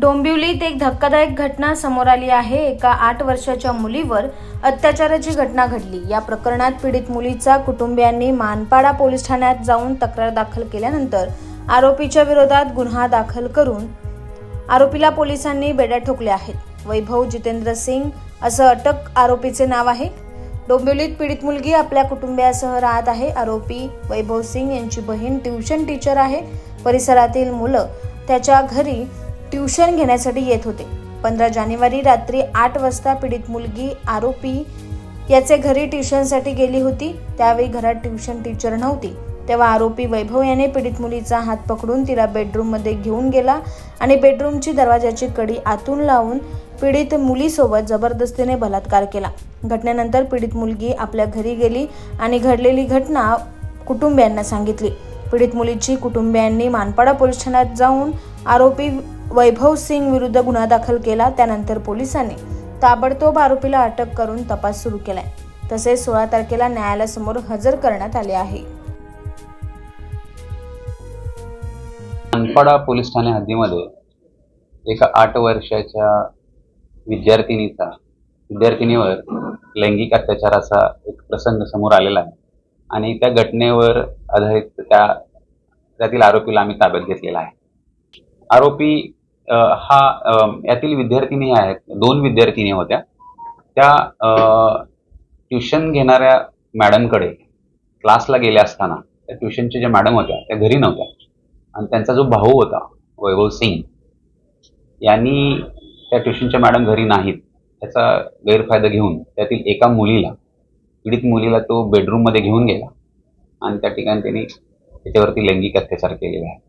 डोंबिवलीत एक धक्कादायक घटना समोर आली आहे. एका आठ वर्षाच्या मुलीवर अत्याचाराची घटना घडली. या प्रकरणात पीडित मुलीचा कुटुंबियांनी मानपाडा पोलीस ठाण्यात जाऊन तक्रार दाखल केल्यानंतर आरोपीच्या विरोधात गुन्हा दाखल करून आरोपीला पोलिसांनी बेड्या ठोकल्या आहेत. वैभव जितेंद्र सिंग असं अटक आरोपीचे नाव आहे. डोंबिवलीत पीडित मुलगी आपल्या कुटुंबियासह राहत आहे. आरोपी वैभव सिंग यांची बहीण ट्युशन टीचर आहे. परिसरातील मुलं त्याच्या घरी ट्युशन घेण्यासाठी येत होते. पंधरा जानेवारी रात्री आठ वाजता पीडित मुलगी आरोपी याचे घरी ट्युशनसाठी गेली होती. त्यावेळी घरात ट्युशन टीचर नव्हती. तेव्हा आरोपी वैभव याने पीडित मुलीचा हात पकडून तिला बेडरूममध्ये घेऊन गेला आणि बेडरूमची दरवाजाची कडी आतून लावून पीडित मुलीसोबत जबरदस्तीने बलात्कार केला. घटनेनंतर पीडित मुलगी आपल्या घरी गेली आणि घडलेली घटना कुटुंबियांना सांगितली. पीडित मुलीची कुटुंबियांनी मानपाडा पोलीस ठाण्यात जाऊन आरोपी वैभव सिंग विरुद्ध गुन्हा दाखल केला त्यानंतर पोलिसांनी ताबडतोब आरोपीला अटक करून तपास सुरू केलाय. तसेच सोळा तारखेला न्यायालयासमोर हजर करण्यात आले आहे. मनपाडा पोलीस ठाणे हद्दीमध्ये एका आठ वर्षाच्या विद्यार्थिनीचा विद्यार्थिनीवर लैंगिक अत्याचाराचा एक प्रसंग समोर आलेला आहे. आणि त्या घटनेवर आधारित त्या त्यातील आरोपीला आम्ही ताब्यात घेतलेला आहे. आरोपी हा यातील विद्यार्थिनी आहेत दोन विद्यार्थिनी होत्या. त्या ट्युशन घेणाऱ्या मॅडमकडे क्लासला गेल्या असताना त्या ट्युशनच्या ज्या मॅडम होत्या त्या घरी नव्हत्या. आणि त्यांचा जो भाऊ होता वैभव सिंग यांनी त्या ट्युशनच्या मॅडम घरी नाहीत. त्याचा गैरफायदा घेऊन त्यातील एका मुलीला पीडित मुलीला तो बेडरूममध्ये घेऊन गेला. आणि त्या ठिकाणी त्यांनी त्याच्यावरती लैंगिक अत्याचार केलेले आहेत.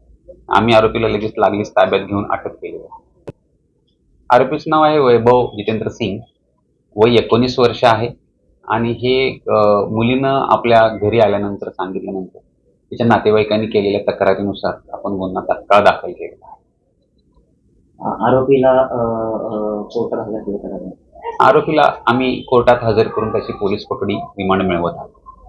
आम्ही आरोपीला लगेच लागलीच ताब्यात घेऊन अटक केलेली आहे आरोपीचं नाव आहे वैभव जितेंद्र सिंग. वय एकोणीस वर्ष आहे आणि हे मुलीनं आपल्या घरी आल्यानंतर सांगितल्यानंतर तिच्या नातेवाईकांनी केलेल्या तक्रारीनुसार आपण गुन्हा तत्काळ दाखल केलेला आहे. आरोपीला कोर्टात हजर केलं आरोपीला आम्ही कोर्टात हजर करून त्याची पोलीस पकडी रिमांड मिळवत आहोत.